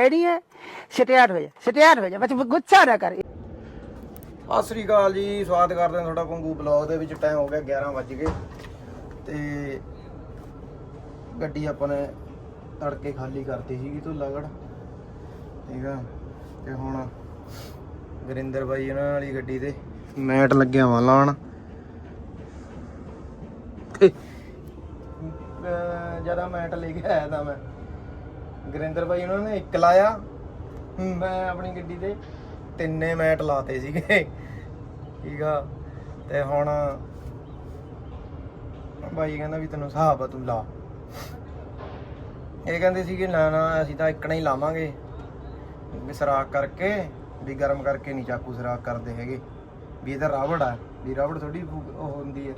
ਲੈਣੀ ਹੈ? ਸਟਿਆਰ ਹੋ ਜਾ ਸਟਿਆਰ ਹੋ ਜਾ ਬਸ ਗੁੱਸਾ ਨਾ ਕਰ। ਸਤਿ ਸ੍ਰੀ ਅਕਾਲ ਜੀ, ਸਵਾਗਤ ਕਰਦੇ ਹਾਂ ਤੁਹਾਡਾ ਪੰਗੂ ਬਲੌਗ ਦੇ ਵਿੱਚ ਟਾਈਮ ਹੋ ਗਿਆ 11 ਵੱਜ ਗਏ। ਤੇ ਗੱਡੀ ਆਪਾਂ ਨੇ ਤੜਕੇ ਖਾਲੀ ਕਰਤੀ ਸੀਗੀ ਧੁੱਲਾਗੜ ਠੀਕ ਆ? ਤੇ ਹੁਣ ਗੁਰਿੰਦਰ ਬਾਈ ਇਹਨਾਂ ਵਾਲੀ ਗੱਡੀ ਤੇ ਮੈਟ ਲੱਗਿਆ ਵਾ ਲਾਣ। ਜ਼ਿਆਦਾ ਮੈਟ ਲੈ ਕੇ ਆਇਆ ਤਾਂ ਮੈਂ। ਗੁਰਿੰਦਰ ਬਾਈ ਉਹਨਾਂ ਨੇ ਇੱਕ ਲਾਇਆ। ਮੈਂ ਆਪਣੀ ਗੱਡੀ ਤੇ ਤਿੰਨੇ ਮੈਟ ਲਾਤੇ ਸੀਗੇ। ਠੀਕ ਆ। ਤੇ ਹੁਣ ਬਾਈ ਕਹਿੰਦਾ ਵੀ ਤੈਨੂੰ ਹਿਸਾਬ ਆ, ਤੂੰ ਲਾ। ਇਹ ਕਹਿੰਦੇ ਸੀਗੇ, ਨਾ ਨਾ, ਅਸੀਂ ਤਾਂ ਇੱਕਣਾ ਹੀ ਲਾਵਾਂਗੇ। ਵੀ ਸਰਾਖ ਕਰਕੇ, ਵੀ ਗਰਮ ਕਰਕੇ ਨਹੀਂ ਚਾਕੂ ਸਰਾਖ ਕਰਦੇ ਹੈਗੇ। ਵੀ ਇਹ ਤਾਂ ਰਾਵੜ ਆ, ਵੀ ਰਾਵੜ ਥੋੜੀ ਉਹ ਹੁੰਦੀ ਹੈ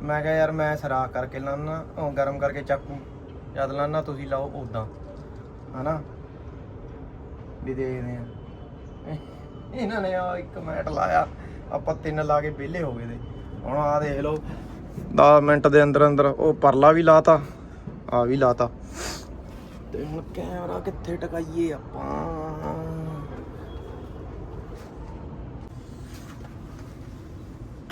ਮੈਂ ਕਿਹਾ ਯਾਰ ਮੈਂ ਸਰਾਖ ਕਰਕੇ ਲਾਣਾ ਉਹ ਗਰਮ ਕਰਕੇ ਚਾਕੂ ਜਦ ਲਾਣਾ ਤੁਸੀਂ ਲਾਓ ਉਦਾਂ ਹਨਾ? ਵੀ ਦੇਖਦੇ ਆ। ਇਹਨਾਂ ਨੇ ਆ ਇੱਕ ਮਿੰਟ ਲਾਇਆ। ਆਪਾਂ ਤਿੰਨ ਲਾ ਕੇ ਵਿਹਲੇ ਹੋ ਗਏ ਤੇ। ਹੁਣ ਆ ਦੇਖ ਲਓ। 10 ਮਿੰਟ ਦੇ ਅੰਦਰ ਅੰਦਰ ਉਹ ਪਰਲਾ ਵੀ ਲਾਤਾ ਆ ਵੀ ਲਾਤਾ। ਤੇ ਹੁਣ ਕੈਮਰਾ ਕਿੱਥੇ ਟਕਾਈਏ ਆਪਾਂ?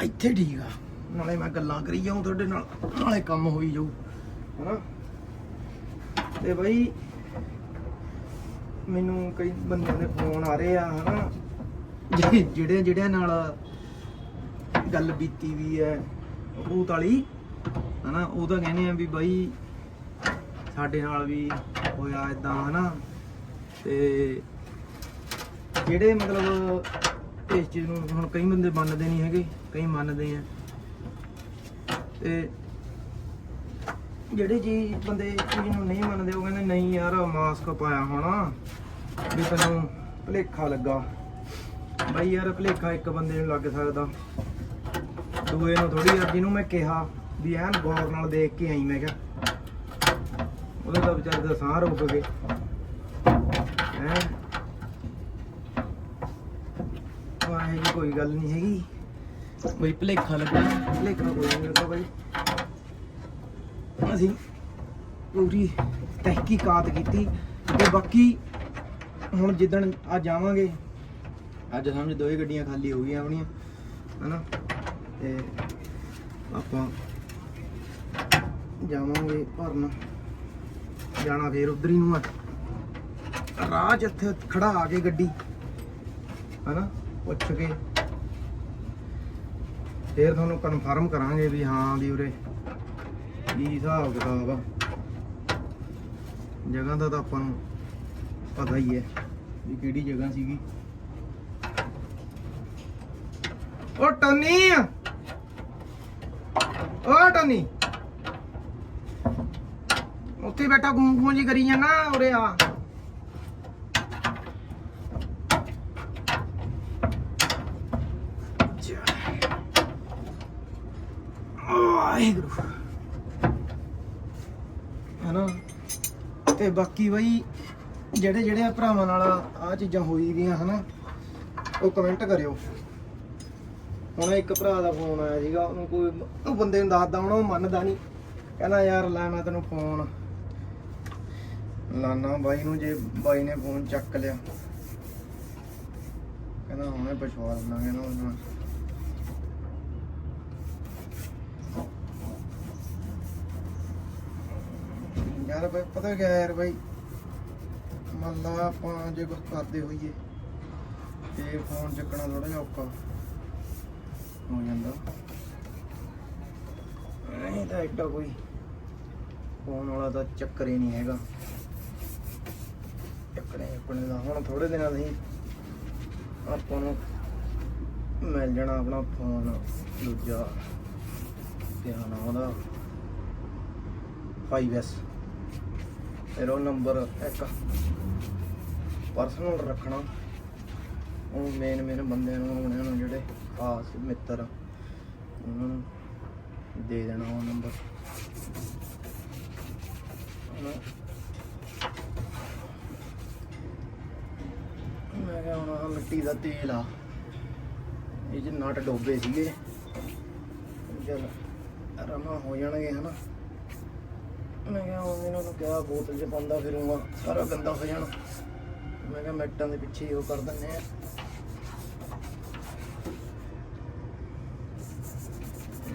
ਇੱਥੇ ਠੀਕ ਆ। ਨਾਲੇ ਮੈਂ ਗੱਲਾਂ ਕਰੀ ਜਾਉਂ ਤੁਹਾਡੇ ਨਾਲ, ਨਾਲੇ ਕੰਮ ਹੋਈ ਜਾਊ। ਹਨਾ? ਤੇ ਬਈ ਮੈਨੂੰ ਕਈ ਬੰਦਿਆਂ ਦੇ ਫੋਨ ਆ ਰਹੇ ਆ, ਹਨਾ? ਜਿਹੜੇ ਜਿਹੜੇ ਜਿਹੜਿਆਂ ਨਾਲ ਗੱਲ ਬੀਤੀ ਵੀ ਹੈ, ਭੂਤ ਵਾਲੀ, ਹਨਾ? ਉਹ ਤਾਂ ਕਹਿੰਦੇ ਆ ਵੀ ਬਾਈ ਸਾਡੇ ਨਾਲ ਵੀ ਹੋਇਆ ਇਦਾਂ ਹਨਾ? ਤੇ ਜਿਹੜੇ ਮਤਲਬ ਇਸ ਚੀਜ਼ ਨੂੰ ਹੁਣ ਕਈ ਬੰਦੇ ਮੰਨਦੇ ਨਹੀਂ ਹੈਗੇ, ਕਈ ਮੰਨਦੇ ਆ। ਤੇ ਜਿਹੜੇ ਜੀ ਬੰਦੇ ਚੀਜ਼ ਨੂੰ ਨਹੀਂ ਮੰਨਦੇ ਉਹ ਕਹਿੰਦੇ ਨਹੀਂ ਯਾਰ ਮਾਸਕ ਪਾਇਆ ਹੋਣਾ। ਵੀ ਤੈਨੂੰ ਭਲੇਖਾ ਲੱਗਾ। ਬਾਈ ਯਾਰ ਭਲੇਖਾ ਇੱਕ ਬੰਦੇ ਨੂੰ ਲੱਗ ਸਕਦਾ। ਦੂਏ ਨੂੰ ਥੋੜੀ ਯਾਰ ਜਿਹਨੂੰ ਮੈਂ ਕਿਹਾ ਵੀ ਐਨ ਗੌਰ ਨਾਲ ਦੇਖ ਕੇ ਆਈ ਮੈਂ ਕਿਹਾ। ਉਹਦੇ ਤਾਂ ਵਿਚਾਰੇ ਦਾ ਸਾਹ ਰੁਕ ਗਏ। ਹੈ? ਵਾਹ ਕੋਈ ਗੱਲ ਨਹੀਂ ਹੈਗੀ। ਬਈ ਭਲੇਖਾ ਲੱਗਾ। ਭਲੇਖਾ ਕੋਈ ਨਹੀਂ ਲੱਗਾ ਬਾਈ। ਅਸੀਂ ਪੂਰੀ ਤਹਿਕੀਕਾਤ ਕੀਤੀ ਤੇ ਬਾਕੀ ਹੁਣ ਜਿੱਦਣ ਆ ਜਾਵਾਂਗੇ ਅੱਜ ਸਮਝ ਦੋਏ ਗੱਡੀਆਂ ਖਾਲੀ ਹੋ ਗਈਆਂ ਆਪਣੀਆਂ, ਹਨਾ? ਤੇ ਆਪਾਂ ਜਾਵਾਂਗੇ ਭਰਨ। ਜਾਣਾ ਫੇਰ ਉਧਰ ਹੀ ਨੂੰ ਆ। ਰਾਹ 'ਚ ਇੱਥੇ ਖੜਾ ਆ ਕੇ ਗੱਡੀ, ਹਨਾ? ਪੁੱਛ ਕੇ। ਫੇਰ ਤੁਹਾਨੂੰ ਕਨਫਰਮ ਕਰਾਂਗੇ ਵੀ ਹਾਂ ਵੀ ਉਰੇ ਕੀ ਹਿਸਾਬ ਕਿਤਾਬ ਆ? ਜਗ੍ਹਾ ਦਾ ਤਾਂ ਆਪਾਂ ਨੂੰ ਪਤਾ ਹੀ ਹੈ ਵੀ ਕਿਹੜੀ ਜਗ੍ਹਾ ਸੀਗੀ। ਓ ਟਨੀ! ਓ ਟੋਨੀ! ਉੱਥੇ ਬੈਠਾ ਗੂੰ ਗੂੰ ਜੀ ਕਰੀ ਜਾਣਾ ਉਰੇ ਆ। ਵਾਹਿਗੁਰੂ ਹਨਾ ਤੇ ਬਾਕੀ ਬਈ, ਜਿਹੜੇ ਜਿਹੜੇ ਭਰਾਵਾਂ ਨਾਲ ਆ ਚੀਜ਼ਾਂ ਹੋਈ ਗਈਆਂ ਹਨਾ, ਉਹ ਕਮੈਂਟ ਕਰਿਓ। ਹੁਣ ਇੱਕ ਭਰਾ ਦਾ ਫੋਨ ਆਇਆ ਸੀਗਾ, ਉਹਨੂੰ ਕੋਈ ਉਹ ਬੰਦੇ ਨੂੰ ਦੱਸਦਾ, ਹੁਣ ਉਹ ਮੰਨਦਾ ਨਹੀਂ ਕਹਿੰਦਾ, ਯਾਰ, ਲੈ ਮੈਂ ਤੈਨੂੰ ਫੋਨ ਲਾਨਾ ਬਾਈ ਨੂੰ ਜੇ ਬਾਈ ਨੇ ਫੋਨ ਚੱਕ ਲਿਆ। ਕਹਿੰਦਾ, ਹੁਣੇ ਵਿਸ਼ਵਾਸ ਲਾਂਗੇ ਨਾ ਉਹਨਾਂ ਯਾਰ ਬਈ, ਪਤਾ ਕਿਆ ਯਾਰ ਬਈ? ਮੰਨ ਲਾ ਆਪਾਂ ਜੇ ਕੁਝ ਕਰਦੇ ਹੋਈਏ, ਤੇ ਫੋਨ ਚੱਕਣਾ ਥੋੜਾ ਜਿਹਾ ਔਖਾ। ਹੋ ਜਾਂਦਾ। ਨਹੀਂ ਤਾਂ ਐਡਾ ਕੋਈ ਫੋਨ ਵਾਲਾ ਤਾਂ ਚੱਕਰ ਹੀ ਨਹੀਂ ਹੈਗਾ। ਚੱਕਣੇ ਆਪਣੇ ਦਾ ਹੁਣ ਥੋੜੇ ਦਿਨਾਂ ਦੀ ਆਪਾਂ ਨੂੰ ਮਿਲ ਜਾਣਾ ਆਪਣਾ ਫੋਨ ਦੂਜਾ ਕਿਆ ਨਾਮ ਉਹਦਾ 5S ਫਿਰ ਉਹ ਨੰਬਰ ਇੱਕ। ਪਰਸਨਲ ਰੱਖਣਾ। ਉਹ ਮੇਨ ਮੇਨ ਬੰਦਿਆਂ ਨੂੰ, ਉਹਨਾਂ ਨੂੰ ਜਿਹੜੇ ਖਾਸ ਮਿੱਤਰ ਉਹਨਾਂ ਨੂੰ ਦੇ ਦੇਣਾ ਉਹ ਨੰਬਰ ਮੈਂ ਕਿਹਾ ਹੁਣ ਆਹ ਮਿੱਟੀ ਦਾ ਤੇਲ ਆ। ਇਹ ਚ ਨਟ ਡੋਬੇ ਸੀਗੇ, ਚਲ ਰਮਾ ਹੋ ਜਾਣਗੇ, ਹਨਾ? ਮੈਂ ਕਿਹਾ ਹੁਣ ਇਹਨਾਂ ਨੂੰ ਕਿਹਾ, ਬੋਤਲ 'ਚ ਪਾਉਂਦਾ ਫਿਰੂੰਗਾ ਸਾਰਾ ਗੰਦਾ ਹੋ ਜਾਣਾ। ਮੈਂ ਕਿਹਾ ਮੈਟਾਂ ਦੇ ਪਿੱਛੇ ਹੀ ਉਹ ਕਰ ਦਿੰਨੇ ਆ।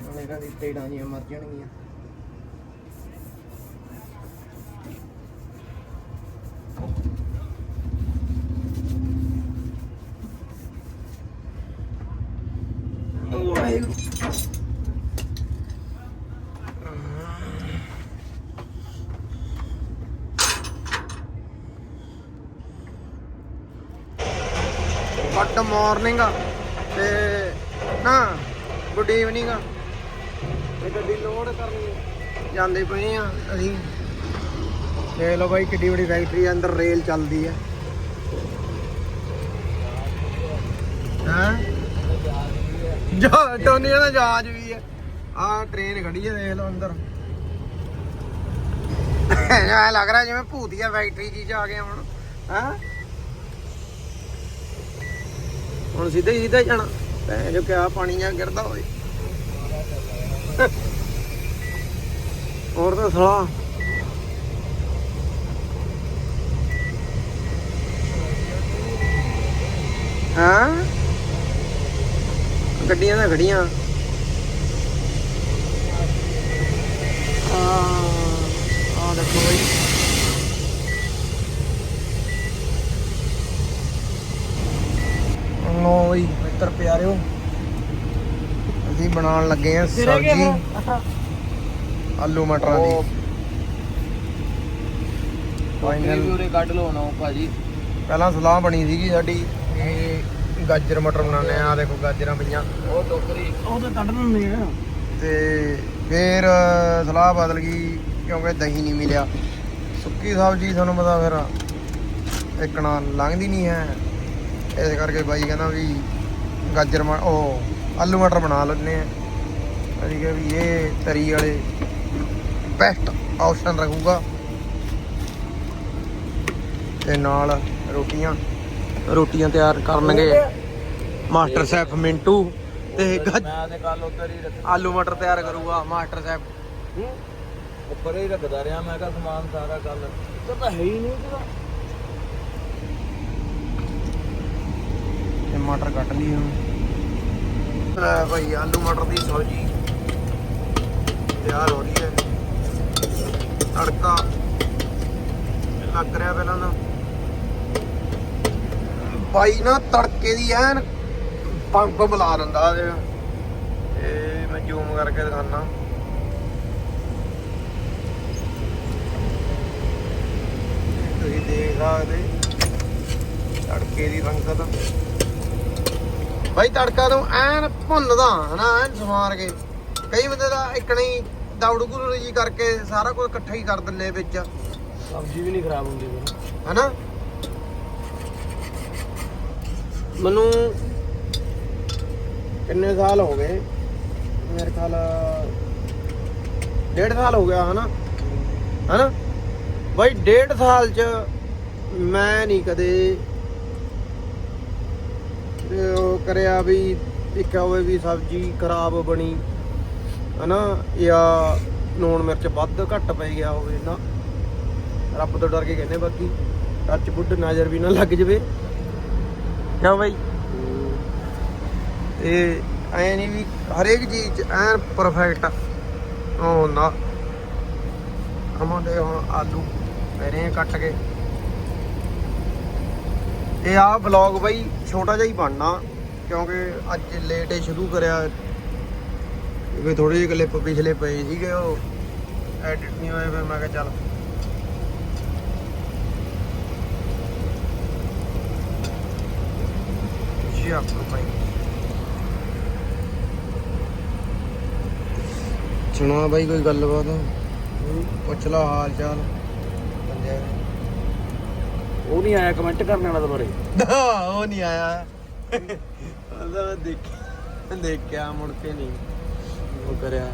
ਉਹਨੇ ਕਹਿੰਦੀ ਟੇੜਾਂ ਜੀਆਂ ਮਰ ਜਾਣਗੀਆਂ ਵਾਹਿਗੁਰੂ ਗੁੱਡ ਮਾਰਨਿੰਗ ਤੇ ਨਾ ਗੁੱਡ ਈਵਨਿੰਗ ਤੇ ਗੱਡੀ ਲੋਡ ਕਰਨੀ ਜਾਂਦੇ ਪਏ ਆ ਅਸੀਂ। ਦੇਖ ਲਓ ਬਾਈ ਕਿੱਡੀ ਵੱਡੀ ਫੈਕਟਰੀ ਅੰਦਰ ਰੇਲ ਚੱਲਦੀ ਹੈ? ਹਾਂ ਜਾ ਟੋਨੀਆ ਦਾ ਜਹਾਜ਼ ਵੀ ਹੈ ਆਹ ਟ੍ਰੇਨ ਖੜੀ ਹੈ ਦੇਖ ਲਓ ਅੰਦਰ। ਐ ਲੱਗ ਰਿਹਾ ਜਿਵੇਂ ਭੂਤੀਆ ਫੈਕਟਰੀ ਜੀ ਚ ਆ ਗਏ ਹੁਣ ਹਾਂ? ਹੁਣ ਸਿੱਧਾ ਹੀ ਸਿੱਧਾ ਜਾਣਾ। ਭੈਣ ਜੋ ਕਿਆ ਪਾਣੀ ਜਾਂ ਗਿਰਦਾ ਹੋਵੇ। ਹੋਰ ਤਾਂ ਸਲਾ ਹਾਂ? ਗੱਡੀਆਂ ਤਾਂ ਖੜੀਆਂ। ਆ ਦੇਖੋ ਬਈ ਲੋ ਬਈ ਮਿੱਤਰ ਪਿਆਰਿਓ। ਅਸੀਂ ਬਣਾਉਣ ਲੱਗੇ ਆ ਸਬਜ਼ੀ। ਆਲੂ ਮਟਰਾਂ ਦੀ। ਫਾਈਨਲ ਉਰੇ ਕੱਢ ਲਓ ਨਾ ਭਾਜੀ। ਪਹਿਲਾਂ ਸਲਾਹ ਬਣੀ ਸੀਗੀ ਸਾਡੀ ਇਹ ਗਾਜਰ ਮਟਰ ਬਣਾਉਣੇ ਆ ਦੇਖੋ ਗਾਜਰਾਂ ਪਈਆਂ। ਉਹ ਟੋਕਰੀ ਉਹ ਤਾਂ ਕੱਢ ਲੈਂਦੇ ਆ। ਤੇ ਫੇਰ ਸਲਾਹ ਬਦਲ ਗਈ ਕਿਉਂਕਿ ਦਹੀਂ ਨਹੀਂ ਮਿਲਿਆ। ਸੁੱਕੀ ਸਬਜ਼ੀ ਤੁਹਾਨੂੰ ਪਤਾ ਫਿਰ ਇੱਕਣਾ ਲੰਘਦੀ ਨਹੀਂ ਹੈ। ਇਸ ਕਰਕੇ ਬਾਈ ਕਹਿੰਦਾ ਵੀ ਗਾਜਰ ਮ- ਉਹ ਆਲੂ ਮਟਰ ਬਣਾ ਲੈਂਦੇ ਆ ਅਸੀਂ ਕਿਹਾ ਵੀ ਇਹ ਤਰੀ ਵਾਲੇ ਬੈਸਟ ਆਪਸ਼ਨ ਰਹੂਗਾ। ਤੇ ਨਾਲ ਰੋਟੀਆਂ ਰੋਟੀਆਂ ਤਿਆਰ ਕਰਨਗੇ ਮਾਸਟਰ ਸ਼ੈਫ ਮਿੰਟੂ ਤੇ ਗੱਜ ਮੈਂ ਤੇ ਕੱਲ ਉੱਧਰ ਹੀ ਰੱਖ ਆਲੂ ਮਟਰ ਤਿਆਰ ਕਰੂਗਾ ਮਾਸਟਰ ਸ਼ੈਫ। ਉੱਪਰ ਹੀ ਰੱਖਦਾ ਰਿਹਾ ਮੈਂ ਕਿਹਾ ਸਮਾਨ ਸਾਰਾ ਕੱਲ ਤੇ ਤਾਂ ਹੈ ਹੀ ਨਹੀਂ ਕਿਦਾ ਮਟਰ ਕੱਟ ਲਈ ਹੁਣ। ਲੈ ਭਾਈ, ਆਲੂ ਮਟਰ ਦੀ ਸਬਜ਼ੀ ਤਿਆਰ ਹੋ ਰਹੀ ਹੈ। ਤੜਕਾ ਲੱਗ ਰਿਹਾ ਪਹਿਲਾਂ ਤਾਂ। ਭਾਈ ਨਾ ਤੜਕੇ ਦੀ ਐਨ ਪੰਪ ਬੁਲਾ ਦਿੰਦਾ ਇਹ ਮੈਂ ਜ਼ੂਮ ਕਰਕੇ ਦਿਖਾਣਾ ਤੁਸੀਂ ਦੇਖ ਸਕਦੇ ਤੜਕੇ ਦੀ ਰੰਗਤ। ਬਾਈ ਤੜਕਾ ਤੋਂ ਐਨ ਭੁੰਨਦਾ ਹਨਾ ਐਨ ਸਮਾਰ ਕੇ। ਕਈ ਬੰਦੇ ਦਾ ਇਕਣਾ ਹੀ ਦੌੜ ਗੁਰੂ ਜੀ ਕਰਕੇ ਸਾਰਾ ਕੁਝ ਇਕੱਠਾ ਹੀ ਕਰ ਦਿੰਦੇ ਵਿੱਚ। ਸਬਜ਼ੀ ਵੀ ਨਹੀਂ ਖਰਾਬ ਹੁੰਦੀ ਫਿਰ। ਹਨਾ? ਮੈਨੂੰ ਕਿੰਨੇ ਸਾਲ ਹੋ ਗਏ ਮੇਰੇ ਖਿਆਲ ਡੇਢ ਸਾਲ ਹੋ ਗਿਆ ਹਨਾ? ਹਨਾ? ਬਾਈ ਡੇਢ ਸਾਲ ਚ ਮੈਂ ਨਹੀਂ ਕਦੇ ਤੇ ਉਹ ਕਰਿਆ ਵੀ ਦੇਖਿਆ ਹੋਵੇ ਵੀ ਸਬਜ਼ੀ ਖਰਾਬ ਬਣੀ, ਹਨਾ, ਜਾਂ ਲੂਣ ਮਿਰਚ ਵੱਧ ਘੱਟ ਪੈ ਗਿਆ ਹੋਵੇ ਨਾ, ਰੱਬ ਤੋਂ ਡਰ ਕੇ ਕਹਿੰਦੇ ਬਾਕੀ ਟੱਚ ਬੁੱਡ ਨਜ਼ਰ ਵੀ ਨਾ ਲੱਗ ਜਵੇ। ਕਿਉਂ ਬਾਈ? ਤੇ ਐ ਨਹੀਂ ਵੀ ਹਰੇਕ ਚੀਜ਼ ਚ ਐਨ ਪਰਫੈਕਟ ਉਹ ਹੁੰਦਾ ਅਮਾਂਦੇ ਹੁਣ ਆਲੂ ਮੇਰੇ ਕੱਟ ਕੇ। ਇਹ ਆ ਵਲੌਗ ਬਾਈ ਛੋਟਾ ਜਿਹਾ ਹੀ ਬਣਨਾ ਕਿਉਂਕਿ ਅੱਜ ਲੇਟ ਹੀ ਸ਼ੁਰੂ ਕਰਿਆ। ਵੀ ਥੋੜੇ ਜਿਹੇ ਕਲਿੱਪ ਪਿਛਲੇ ਪਏ ਸੀਗੇ ਉਹ ਐਡਿਟ ਨਹੀਂ ਹੋਏ ਫਿਰ ਮੈਂ ਕਿਹਾ ਚੱਲ। ਜੀ ਆਪਕੋ ਭਾਈ ਸੁਣਾ ਬਾਈ ਕੋਈ ਗੱਲਬਾਤ? ਪੁੱਛ ਲਾ ਹਾਲ ਚਾਲ। ਬੰਦਿਆਂ ਦੇ ਉਹ ਨਹੀਂ ਆਇਆ ਕਮੈਂਟ ਕਰਨ ਵਾਲਾ ਦੁਬਾਰੇ। ਉਹ ਨਹੀਂ ਆਇਆ। ਉਹਦਾ ਮੈਂ ਦੇਖ ਦੇਖਿਆ ਮੁੜ ਕੇ ਨਹੀਂ। ਉਹ ਕਰਿਆ।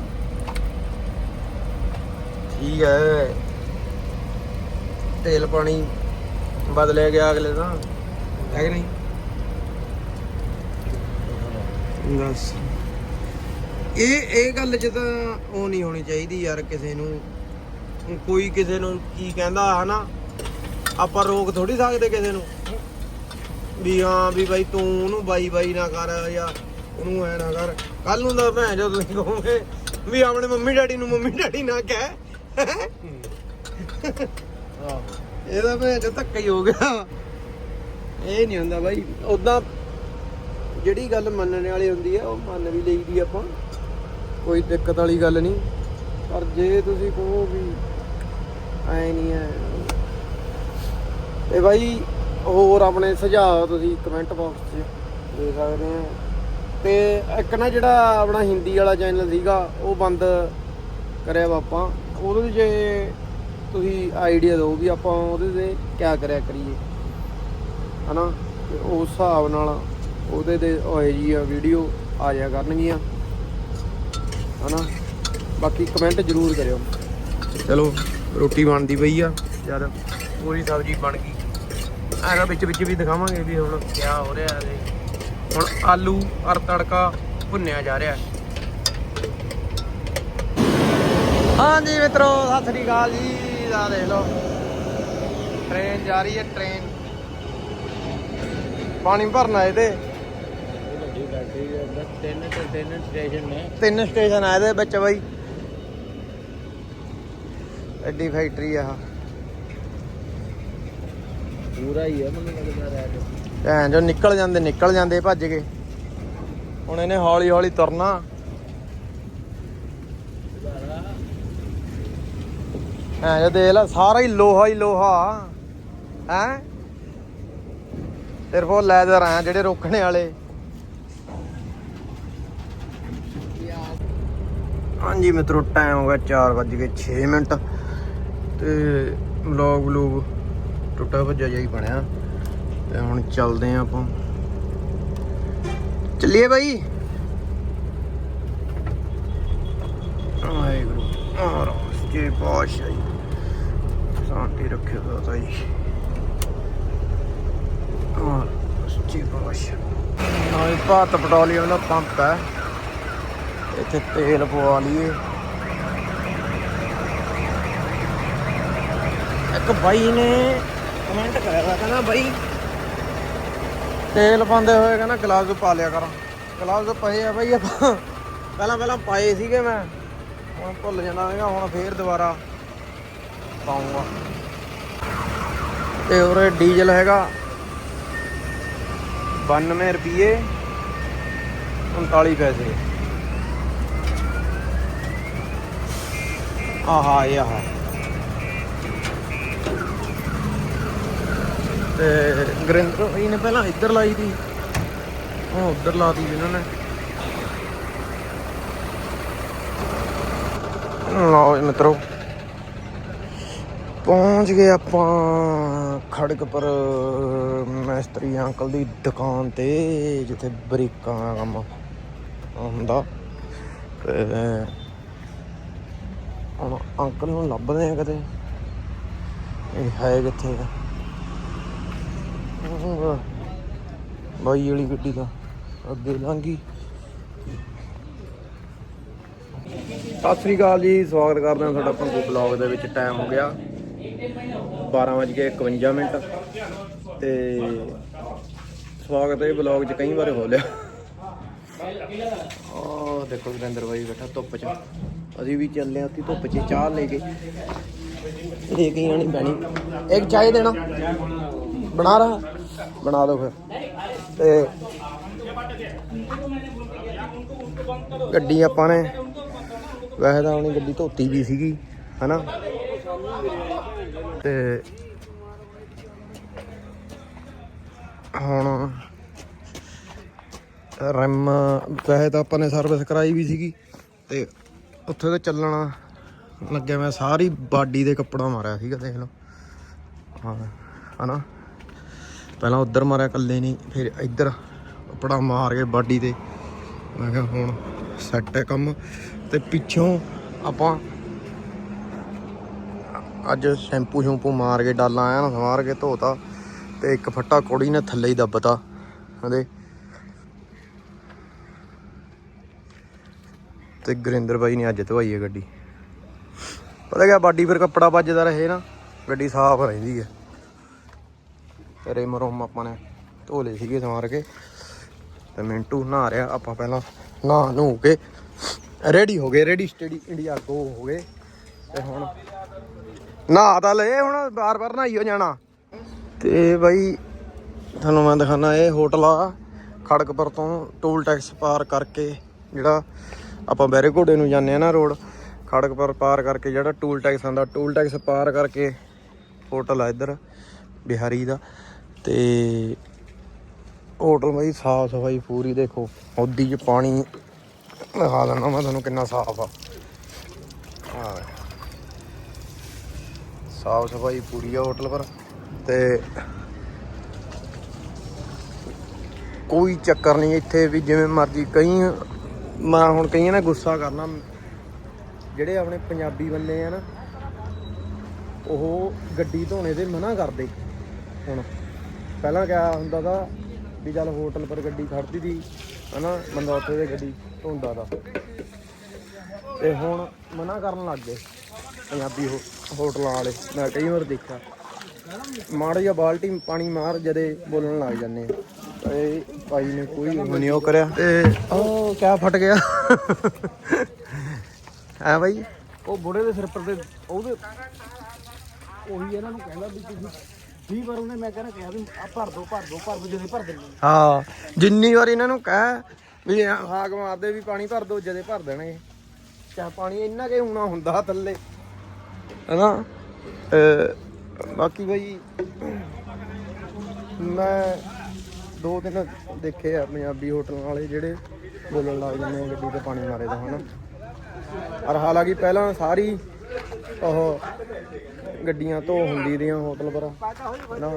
ਠੀਕ ਹੈ ਤੇਲ ਪਾਣੀ ਬਦਲਿਆ ਗਿਆ ਅਗਲੇ ਦਾ। ਹੈ ਕਿ ਨਹੀਂ? ਬਸ ਇਹ ਇਹ ਗੱਲ ਚ ਤਾਂ ਉਹ ਨਹੀਂ ਹੋਣੀ ਚਾਹੀਦੀ ਯਾਰ ਕਿਸੇ ਨੂੰ। ਕੋਈ ਕਿਸੇ ਨੂੰ ਕੀ ਕਹਿੰਦਾ ਹਨਾ? ਆਪਾਂ ਰੋਕ ਥੋੜੀ ਸਕਦੇ ਕਿਸੇ ਨੂੰ। ਵੀ ਹਾਂ ਵੀ ਬਾਈ ਤੂੰ ਉਹਨੂੰ ਬਾਈ ਬਾਈ ਨਾ ਕਰ ਜਾਂ ਉਹਨੂੰ ਐ ਨਾ ਕਰ। ਕੱਲ ਨੂੰ ਤਾਂ ਭੈਣ ਜੋ ਤੁਸੀਂ ਕਹੋਗੇ ਵੀ ਆਪਣੇ ਮੰਮੀ ਡੈਡੀ ਨੂੰ ਮੰਮੀ ਡੈਡੀ ਨਾ ਕਹਿ। ਇਹਦਾ ਭੈਣ ਜੋ ਧੱਕਾ ਹੀ ਹੋ ਗਿਆ। ਇਹ ਨਹੀਂ ਹੁੰਦਾ ਬਾਈ। ਉਦਾਂ ਜਿਹੜੀ ਗੱਲ ਮੰਨਣ ਵਾਲੀ ਹੁੰਦੀ ਆ ਉਹ ਮੰਨ ਵੀ ਲਈਦੀ ਆਪਾਂ। ਕੋਈ ਦਿੱਕਤ ਵਾਲੀ ਗੱਲ ਨਹੀਂ। ਪਰ ਜੇ ਤੁਸੀਂ ਕਹੋ ਵੀ ਐ ਨਹੀਂ ਐ। ਤੇ ਬਾਈ ਹੋਰ ਆਪਣੇ ਸੁਝਾਅ ਤੁਸੀਂ ਕਮੈਂਟ ਬਾਕਸ 'ਚ ਦੇ ਸਕਦੇ ਆ ਤੇ ਇੱਕ ਨਾ ਜਿਹੜਾ ਆਪਣਾ ਹਿੰਦੀ ਵਾਲਾ ਚੈਨਲ ਸੀਗਾ, ਉਹ ਬੰਦ ਕਰਿਆ ਵਾ ਆਪਾਂ। ਉਹਦੇ 'ਚ ਜੇ ਤੁਸੀਂ ਆਈਡੀਆ ਦਿਓ ਵੀ ਆਪਾਂ ਉਹਦੇ ਤੇ ਕਿਆ ਕਰਿਆ ਕਰੀਏ। ਹਨਾ? ਤੇ ਉਸ ਹਿਸਾਬ ਨਾਲ ਉਹਦੇ ਤੇ ਉਹ ਜੀ ਆ ਵੀਡੀਓ ਆ ਜਾਇਆ ਕਰਨਗੀਆਂ। ਹਨਾ? ਬਾਕੀ ਕਮੈਂਟ ਜ਼ਰੂਰ ਕਰਿਓ। ਚਲੋ, ਰੋਟੀ ਬਣਦੀ ਪਈ ਆ। ਯਾਰ, ਪੂਰੀ ਸਬਜ਼ੀ ਬਣ ਗਈ। ਐਗਾ ਵਿੱਚ ਵਿੱਚ ਵੀ ਦਿਖਾਵਾਂਗੇ ਵੀ ਹੁਣ ਕਿਆ ਹੋ ਰਿਹਾ ਹੈ। ਹੁਣ ਆਲੂ ਅਰ ਤੜਕਾ ਭੁੰਨਿਆ ਜਾ ਰਿਹਾ ਹੈ। ਹਾਂਜੀ ਮਿੱਤਰੋ, ਸਤਿ ਸ੍ਰੀ ਅਕਾਲ ਜੀ। ਆ ਦੇਖ ਲਓ। ਟ੍ਰੇਨ ਜਾ ਰਹੀ ਹੈ ਟ੍ਰੇਨ ਪਾਣੀ ਭਰਨਾ ਇਹਦੇ ਤੇ। ਤਿੰਨ ਸਟੇਸ਼ਨ ਆ ਇਹਦੇ ਵਿੱਚ ਬਾਈ। ਐਡੀ ਫੈਕਟਰੀ ਆ ਪੂਰਾ ਹੀ ਹੈ ਮੈਨੂੰ ਲੱਗਦਾ ਰਹਿ ਭੈਣ ਜੋ ਨਿਕਲ ਜਾਂਦੇ ਨਿਕਲ ਜਾਂਦੇ, ਭੱਜ ਕੇ ਹੁਣ ਇਹਨੇ ਹੌਲੀ ਹੌਲੀ ਤੁਰਨਾ। ਐ ਜੋ ਦੇਖ ਲੈ, ਸਾਰਾ ਹੀ ਲੋਹਾ ਹੀ ਲੋਹਾ। ਹੈ? ਸਿਰਫ ਉਹ ਲੈਦਰ ਆ ਜਿਹੜੇ ਰੋਕਣੇ ਵਾਲੇ। ਹਾਂਜੀ ਮਿੱਤਰੋ ਟਾਈਮ ਹੋ ਗਿਆ 4:06 ਮਿੰਟ। ਤੇ ਵਲੌਗ ਵਲੂਗ ਟੁੱਟਾ ਭੱਜਾ ਜਿਹਾ ਹੀ ਬਣਿਆ। ਤੇ ਹੁਣ ਚੱਲਦੇ ਆ ਆਪਾਂ। ਚੱਲੀਏ ਬਾਈ। ਵਾਹਿਗੁਰੂ, ਮਹਾਰਾਜ ਜੀ ਪਾਤਸ਼ਾਹ। ਜੀ ਸ਼ਾਂਤੀ ਰੱਖਿਓ ਦਾਤਾ ਜੀ। ਮਹਾਰਾਜ ਜੀ ਪਾਤਸ਼ਾਹ। ਨਾਲੇ ਭਾਰਤ ਪੈਟਰੋਲੀਅਮ ਦਾ ਪੰਪ ਹੈ। ਇੱਥੇ ਤੇਲ ਪਵਾ ਲਈਏ। ਇੱਕ ਬਾਈ ਨੇ ਕਮੈਂਟ ਕਰਿਆ ਵਾ ਕਹਿੰਦਾ ਬਾਈ ਤੇਲ ਪਾਉਂਦੇ ਹੋਏ ਕਹਿੰਦਾ ਗਲਾਵਜ਼ ਪਾ ਲਿਆ ਕਰ। ਗਲਾਵਜ਼ ਪਏ ਆ ਬਾਈ ਆਪਾਂ। ਪਹਿਲਾਂ ਪਹਿਲਾਂ ਪਾਏ ਸੀਗੇ ਮੈਂ। ਹੁਣ ਭੁੱਲ ਜਾਂਦਾ ਹੈਗਾ ਹੁਣ ਫੇਰ ਦੁਬਾਰਾ ਪਾਉਂਗਾ। ਤੇ ਉਰੇ ਡੀਜ਼ਲ ਹੈਗਾ। 92 ਰੁਪਏ 39 ਪੈਸੇ। ਆਹਾ, ਇਹ ਆਹਾ। ਤੇ ਗਰਿੰਦਰ ਭਾਈ ਨੇ ਪਹਿਲਾਂ ਇੱਧਰ ਲਾਈ ਦੀ। ਹੁਣ ਉੱਧਰ ਲਾਤੀ ਇਹਨਾਂ ਨੇ। ਲਓ ਜੀ ਮਿੱਤਰੋ, ਪਹੁੰਚ ਗਏ ਆਪਾਂ ਖੜਗਪੁਰ ਮੈਸਤਰੀ ਅੰਕਲ ਦੀ ਦੁਕਾਨ ਤੇ, ਜਿੱਥੇ ਬਰੀਕਾਂ ਦਾ ਕੰਮ ਹੁੰਦਾ। ਤੇ ਹੁਣ ਅੰਕਲ ਨੂੰ ਲੱਭਦੇ ਆ ਕਦੇ ਇਹ ਹੈ ਕਿੱਥੇ? ਆ ਉਹ ਬਾਈ ਵਾਲੀ ਗੱਡੀ ਦਾ ਅੱਗੇ ਲੰਘੀ। ਸਤਿ ਸ੍ਰੀ ਅਕਾਲ ਜੀ, ਸਵਾਗਤ ਕਰਦੇ ਹਾਂ ਤੁਹਾਡਾ ਪੰਗੂ ਬਲੌਗ ਦੇ ਵਿੱਚ। ਟਾਈਮ ਹੋ ਗਿਆ 12:51 ਮਿੰਟ। ਤੇ ਸਵਾਗਤ ਹੈ ਬਲੌਗ 'ਚ ਕਈ ਵਾਰ ਹੋ ਲਿਆ। ਉਹ ਦੇਖੋ ਵਿਰਿੰਦਰ ਬਾਈ ਬੈਠਾ ਧੁੱਪ 'ਚ। ਅਸੀਂ ਵੀ ਚੱਲੇ ਆਤੀ ਧੁੱਪ 'ਚ ਚਾਹ ਲੈ ਕੇ। ਇਹ ਕਈ ਆਣੀ ਪੈਣੀ। ਇੱਕ ਚਾਹ ਦੇਣਾ। ਬਣਾ ਰਹਾ। ਬਣਾ ਲਓ ਫਿਰ। ਤੇ ਗੱਡੀ ਆਪਾਂ ਨੇ, ਵੈਸੇ ਤਾਂ ਆਪਣੀ ਗੱਡੀ ਧੋਤੀ ਵੀ ਸੀਗੀ, ਹਨਾ? ਤੇ ਹੁਣ ਰੈਮ, ਵੈਸੇ ਤਾਂ ਆਪਾਂ ਨੇ ਸਰਵਿਸ ਕਰਾਈ ਵੀ ਸੀਗੀ, ਤੇ ਉੱਥੇ ਤੇ ਚੱਲਣਾ ਲੱਗਿਆ ਮੈਂ ਸਾਰੀ ਬਾਡੀ ਦੇ ਕੱਪੜਾ ਮਾਰਿਆ ਸੀਗਾ, ਦੇਖ ਲਓ। ਹਾਂ, ਹਨਾ? ਪਹਿਲਾਂ ਉੱਧਰ ਮਾਰਿਆ ਕੱਲੇ ਨਹੀਂ, ਫਿਰ ਇੱਧਰ ਕੱਪੜਾ ਮਾਰ ਕੇ ਬਾਡੀ ਤੇ। ਮੈਂ ਕਿਹਾ ਹੁਣ ਸੈੱਟ ਹੈ ਕੰਮ। ਤੇ ਪਿੱਛੋਂ ਆਪਾਂ ਅੱਜ ਸ਼ੈਂਪੂ ਸ਼ੈਂਪੂ ਮਾਰ ਕੇ ਡਾਲਾਂ ਆਇਆ ਨਾ ਸਵਾਰ ਕੇ ਧੋਤਾ। ਤੇ ਇੱਕ ਫੱਟਾ ਕੋੜੀ ਨੇ ਥੱਲੇ ਹੀ ਦੱਬਤਾ। ਉਹਦੇ ਤੇ ਗੁਰਿੰਦਰ ਬਾਈ ਨੇ ਅੱਜ ਧਵਾਈ ਹੈ ਗੱਡੀ। ਪਤਾ ਕਿਆ, ਬਾਡੀ ਫਿਰ ਕੱਪੜਾ ਵੱਜਦਾ ਰਹੇ ਨਾ, ਗੱਡੀ ਸਾਫ਼ ਰਹਿੰਦੀ ਹੈ। ਰਿਮ ਰੋਮ ਆਪਾਂ ਨੇ ਧੋ ਲਏ ਸੀਗੇ ਸਵਾਰ ਕੇ ਤੇ ਮਿੰਟੂ ਨਹਾ ਰਿਹਾ, ਆਪਾਂ ਪਹਿਲਾਂ ਨਹਾ ਨੂੰ ਕੇ ਰੈਡੀ ਹੋ ਗਏ ਰੈਡੀ ਸਟੱਡੀ ਇੰਡੀਆ ਗੋ ਹੋ ਗਏ ਤੇ ਹੁਣ ਨਹਾ ਤਾਂ ਲਏ, ਹੁਣ ਬਾਰ-ਬਾਰ ਹੋ ਜਾਣਾ। ਤੇ ਬਾਈ ਤੁਹਾਨੂੰ ਮੈਂ ਦਿਖਾਣਾ ਇਹ ਹੋਟਲ ਆ ਖੜਕਪੁਰ ਤੋਂ ਟੋਲ ਟੈਕਸ ਪਾਰ ਕਰਕੇ ਜਿਹੜਾ ਆਪਾਂ ਬੈਰੇ ਘੋੜੇ ਨੂੰ ਜਾਂਦੇ ਆ ਨਾ ਰੋਡ ਖੜਕਪੁਰ ਪਾਰ ਕਰਕੇ ਜਿਹੜਾ ਟੋਲ ਟੈਕਸ ਆਉਂਦਾ ਟੋਲ ਟੈਕਸ ਪਾਰ ਕਰਕੇ ਹੋਟਲ ਆ ਇੱਧਰ, ਬਿਹਾਰੀ ਦਾ। ਤੇ ਹੋਟਲ ਬਾਈ ਸਾਫ਼ ਸਫ਼ਾਈ ਪੂਰੀ ਦੇਖੋ ਹੌਦੀ 'ਚ ਪਾਣੀ ਦਿਖਾ ਦਿੰਦਾ ਮੈਂ ਤੁਹਾਨੂੰ ਕਿੰਨਾ ਸਾਫ਼ ਆ। ਆ ਸਾਫ਼ ਸਫ਼ਾਈ ਪੂਰੀ ਆ ਹੋਟਲ ਪਰ ਤੇ ਕੋਈ ਚੱਕਰ ਨਹੀਂ ਇੱਥੇ ਵੀ ਜਿਵੇਂ ਮਰਜ਼ੀ ਕਈ ਮੈਂ ਹੁਣ ਕਈਆਂ ਨੇ ਗੁੱਸਾ ਕਰਨਾ, ਜਿਹੜੇ ਆਪਣੇ ਪੰਜਾਬੀ ਬੰਦੇ ਆ ਨਾ, ਉਹ ਗੱਡੀ ਧੋਣੇ ਤੇ ਮਨਾ ਕਰਦੇ ਹੁਣ। ਪਹਿਲਾਂ ਕਿਆ ਹੁੰਦਾ ਦਾ ਵੀ ਚੱਲ ਹੋਟਲ ਪਰ ਗੱਡੀ ਖੜਦੀ ਸੀ ਹਨਾ ਬੰਦਾ ਉੱਥੇ ਤੇ ਗੱਡੀ ਧੋਂਦਾ ਦਾ ਤੇ ਹੁਣ ਮਨਾ ਕਰਨ ਲੱਗ ਗਏ ਪੰਜਾਬੀ ਹੋਟਲਾਂ ਵਾਲੇ ਮੈਂ ਕਈ ਵਾਰ ਦੇਖਿਆ। ਮਾੜਾ ਜਿਹਾ ਬਾਲਟੀ ਪਾਣੀ ਮਾਰ ਜਦੇ ਬੋਲਣ ਲੱਗ ਜਾਂਦੇ ਆ। ਇਹ ਭਾਈ ਨੇ ਕੋਈ ਨਹੀਂ ਉਹ ਕਰਿਆ। ਤੇ ਉਹ ਕਿਆ ਫਟ ਗਿਆ। ਹੈ ਭਾਈ ਉਹ ਬੁੜੇ ਦੇ ਸਿਰ ਪਰ ਤੇ ਉਹਦੇ ਉਹੀ ਇਹਨਾਂ ਨੂੰ ਕਹਿੰਦਾ ਵੀ ਤੁਸੀਂ 20 ਵਾਰ ਉਹਨੇ ਮੈਂ ਕਹਿੰਦਾ ਕਿਹਾ ਵੀ ਆ ਭਰ ਦੋ ਭਰ ਦੋ ਭਰ ਦੋ, ਜਦੇ ਭਰ ਦਿੰਦੇ ਹਾਂ, ਜਿੰਨੀ ਵਾਰ ਇਹਨਾਂ ਨੂੰ ਕਹਿ ਵੀ ਹਾਕ ਮਾਰਦੇ ਵੀ ਪਾਣੀ ਭਰ ਦੋ, ਜਦੇ ਭਰ ਦੇਣਗੇ। ਚਾਹ ਪਾਣੀ ਇੰਨਾ ਕਿ ਹੋਣਾ ਹੁੰਦਾ ਥੱਲੇ, ਹੈਨਾ? ਬਾਕੀ ਬਈ, ਮੈਂ ਦੋ ਤਿੰਨ ਦੇਖੇ ਆ ਪੰਜਾਬੀ ਹੋਟਲਾਂ ਵਾਲੇ ਜਿਹੜੇ ਬੋਲਣ ਲੱਗ ਜਾਂਦੇ ਆ ਗੱਡੀ ਤੇ ਪਾਣੀ ਮਾਰੇ ਦਾ, ਹਨਾ? ਔਰ ਹਾਲਾਂਕਿ ਪਹਿਲਾਂ ਸਾਰੀ ਉਹ ਗੱਡੀਆਂ ਧੋ ਹੁੰਦੀ ਦੀਆਂ ਹੋਟਲ ਪਰ ਨਾ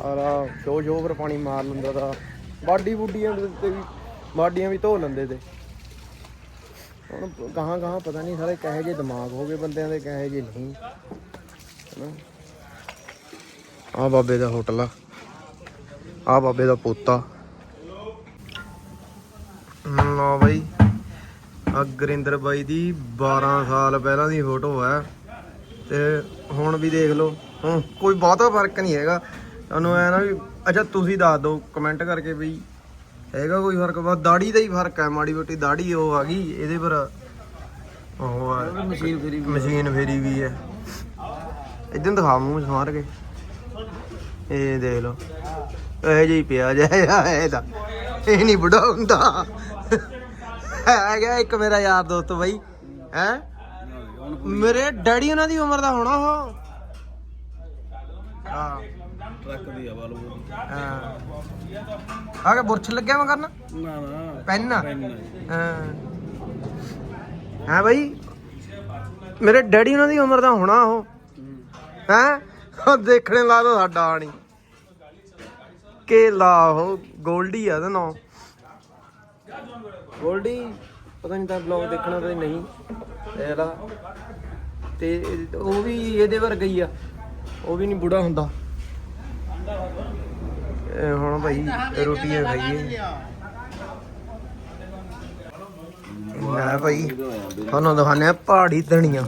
ਔਰ ਸ਼ੋ ਸ਼ੋ ਪਰ ਪਾਣੀ ਮਾਰ ਲੈਂਦਾ ਦਾ ਬਾਡੀ ਬੁੱਡੀਆਂ ਦੇ ਉੱਤੇ ਵੀ, ਬਾਡੀਆਂ ਵੀ ਧੋ ਲੈਂਦੇ ਤੇ। ਹੁਣ ਗਾਹਾਂ ਗਾਹਾਂ ਪਤਾ ਨਹੀਂ ਸਾਰੇ ਕਹੇ ਜੇ ਦਿਮਾਗ ਹੋ ਗਏ ਬੰਦਿਆਂ ਦੇ, ਕਹੇ ਜੇ ਨਹੀਂ ਆ ਬਾਬੇ ਦਾ ਹੋਟਲ ਆ। ਆ ਬਾਬੇ ਦਾ ਪੋਤਾ। ਲਓ ਬਾਈ। ਆ ਗੁਰਿੰਦਰ ਬਾਈ ਦੀ 12 ਸਾਲ ਪਹਿਲਾਂ ਦੀ ਫੋਟੋ ਹੈ ਤੇ ਹੁਣ ਵੀ ਦੇਖ ਲਓ। ਹੁਣ ਕੋਈ ਬਹੁਤਾ ਫ਼ਰਕ ਨਹੀਂ ਹੈਗਾ। ਤੁਹਾਨੂੰ ਐ ਨਾ ਵੀ ਅੱਛਾ ਤੁਸੀਂ ਦੱਸ ਦਿਓ ਕਮੈਂਟ ਕਰਕੇ ਵੀ ਹੈਗਾ ਕੋਈ ਫ਼ਰਕ? ਬਸ ਦਾੜੀ ਦਾ ਹੀ ਫ਼ਰਕ ਹੈ ਮਾੜੀ ਮੋਟੀ ਦਾੜੀ ਉਹ ਆ ਗਈ ਇਹਦੇ ਪਰ ਉਹ ਆ ਮਸ਼ੀਨ ਫੇਰੀ ਮਸ਼ੀਨ ਫੇਰੀ ਵੀ ਹੈ। ਇਦਾਂ ਦਿਖਾ ਮੂੰਹ ਸਮਾਰ ਕੇ। ਇਹ ਦੇਖ ਲਓ। ਇਹ ਜਿਹੀ ਪਿਆ ਜਾਇਆ ਇਹਦਾ। ਇਹ ਨਹੀਂ ਬੁੜਾ ਹੁੰਦਾ। ਹੈਗਾ ਇੱਕ ਮੇਰਾ ਯਾਰ ਦੋਸਤ ਬਾਈ। ਹੈ? ਮੇਰੇ ਡੈਡੀ ਉਹਨਾਂ ਦੀ ਉਮਰ ਦਾ ਹੋਣਾ ਉਹ। ਹਾਂ। ਟਰੱਕ ਦੀ ਹਵਾ ਲੋ ਹਾਂ। ਆ ਕੇ ਬੁਰਸ਼ ਲੱਗਿਆ ਮੈਂ ਕਰਨਾ? ਨਾ ਨਾ। ਪੈਨ ਹਾਂ। ਹਾਂ ਬਾਈ। ਮੇਰੇ ਡੈਡੀ ਉਹਨਾਂ ਦੀ ਉਮਰ ਦਾ ਹੋਣਾ ਉਹ। ਹੈਂ। ਉਹ ਦੇਖਣੇ ਲਾ ਤਾਂ ਸਾਡਾ ਆਣੀ। ਕੇ ਲਾ ਉਹ ਗੋਲਡੀ ਆ ਉਹਦਾ ਨਾਂ। ਗੋਲਡੀ? ਪਤਾ ਨਹੀਂ ਤਾਂ ਬਲੌਗ ਦੇਖਣਾ ਤੇ ਨਹੀਂ। ਇਹਦਾ ਤੇ ਉਹ ਵੀ ਇਹਦੇ ਵਰਗਾ ਹੀ ਆ। ਉਹ ਵੀ ਨਹੀਂ ਬੁੜਾ ਹੁੰਦਾ। ਇਹ ਹੁਣ ਭਾਈ ਰੋਟੀਆਂ ਖਾਈਏ। ਨਾ ਭਾਈ, ਤੁਹਾਨੂੰ ਦਿਖਾਣੇ ਆ ਪਹਾੜੀ ਧਣੀਆਂ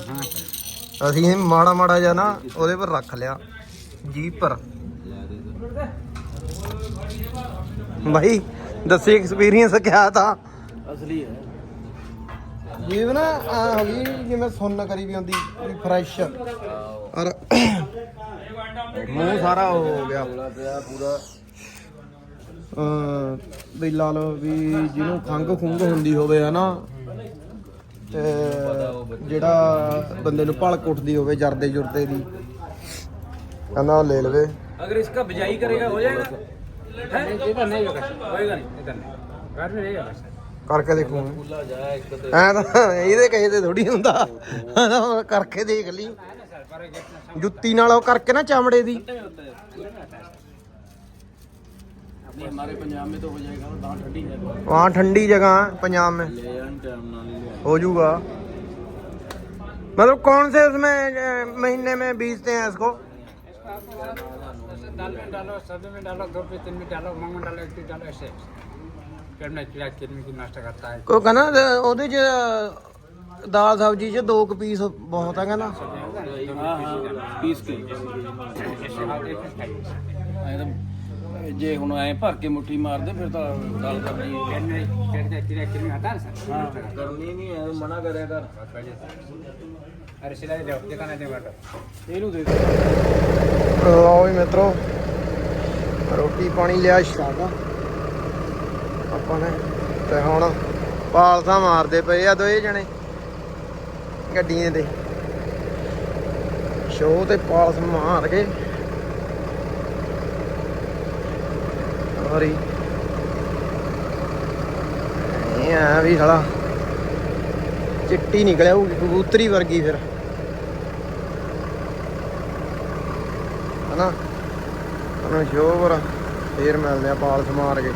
ਅਸੀਂ ਮਾੜਾ ਮਾੜਾ ਜਿਹਾ ਨਾ ਉਹਦੇ ਪਰ ਰੱਖ ਲਿਆ। ਜੀ ਪਰ ਭਾਈ, ਦੱਸੀ ਐਕਸਪੀਰੀਅੰਸ ਕਿਹਾ ਤਾਂ? ਅਸਲੀ ਹੈ। ਜੀਵ ਨਾ ਆ ਹੋ ਗਈ ਜਿਵੇਂ ਸੁੰਨ ਕਰੀ ਵੀ ਹੁੰਦੀ ਫਰੈਸ਼ ਔਰ ਮੂੰਹ ਸਾਰਾ ਹੋ ਗਿਆ। ਪੂਰਾ ਅ ਵੀ ਲਾ ਲਓ ਵੀ ਜਿਹਨੂੰ ਖੰਗ ਖੁੰਗ ਹੁੰਦੀ ਹੋਵੇ ਹਨਾ? ਤੇ ਜਿਹੜਾ ਬੰਦੇ ਨੂੰ ਭਲਕ ਉੱਠਦੀ ਹੋਵੇ ਜਰਦੇ ਜੁਰਦੇ ਦੀ। ਕਹਿੰਦਾ ਲੈ ਲਵੇ। ਅਗਰ ਇਸਕਾ ਬਜਾਈ ਕਰੇਗਾ ਹੋ ਜਾਏਗਾ? ਹੈ? ਇਹ ਤਾਂ ਨਹੀਂ ਹੋਏਗਾ ਨਹੀਂ ਇਹ ਤਾਂ ਨਹੀਂ। ਕਰ ਨਹੀਂ ਰਹੇਗਾ ਕਰਕੇ ਦੇਖੂ खुला जाए एक तो ਐ ਤਾਂ ਇਹਦੇ ਕਹੇ ਤੇ ਥੋੜੀ ਹੁੰਦਾ ਹਨਾ, ਉਹ ਕਰਕੇ ਦੇਖ ਲਈ ਜੁੱਤੀ ਨਾਲ ਉਹ ਕਰਕੇ ਨਾ ਚਮੜੇ ਦੀ नहीं हमारे पंजाब में तो हो जाएगा वहाँ ठंडी है वहाँ ठंडी जगह है पंजाब में ले आन टाइम ना ले आन। हो जाऊगा मतलब कौन से उसमें अ, महीने में बीजते हैं इसको दाल में डालो सब्जी में डालो दो पे तीन में डालो मूंग में डालो एक दिन डालो ऐसे ਕਿਹੜਾ ਕੋ ਕਹਿੰਦਾ ਉਹਦੇ ਚ ਦਾਲ ਸਬਜੀ ਚ ਦੋ ਕੁ ਪੀਸ ਬਹੁਤ ਆ ਕਹਿੰਦਾ। ਜੇ ਹੁਣ ਐ ਭਰ ਕੇ ਮੁੱਠੀ ਮਾਰਦੇ ਫਿਰ ਤਾਂ ਗੱਲ ਕਰ। ਅਰੇ ਮਿੱਤਰੋ ਰੋਟੀ ਪਾਣੀ ਲਿਆ ਸ਼ਾਗਾ ਆਪਾਂ ਨੇ। ਤੇ ਹੁਣ ਪਾਲਸਾ ਮਾਰਦੇ ਪਏ ਆ ਦੋਏ ਜਣੇ। ਗੱਡੀਆਂ ਦੇ। ਸ਼ੋਅ ਤੇ ਪਾਲਸ ਮਾਰ ਕੇ ਔਰੀ ਇਹ ਆ ਵੀ ਸਾਲਾ। ਚਿੱਟੀ ਨਿਕਲਿਆ ਉਹ ਕਬੂਤਰੀ ਵਰਗੀ ਫਿਰ। ਹਨਾ? ਤੁਹਾਨੂੰ ਸ਼ੋਅ ਪਰ ਫੇਰ ਮਿਲਦੇ ਆ ਪਾਲਸ ਮਾਰ ਕੇ।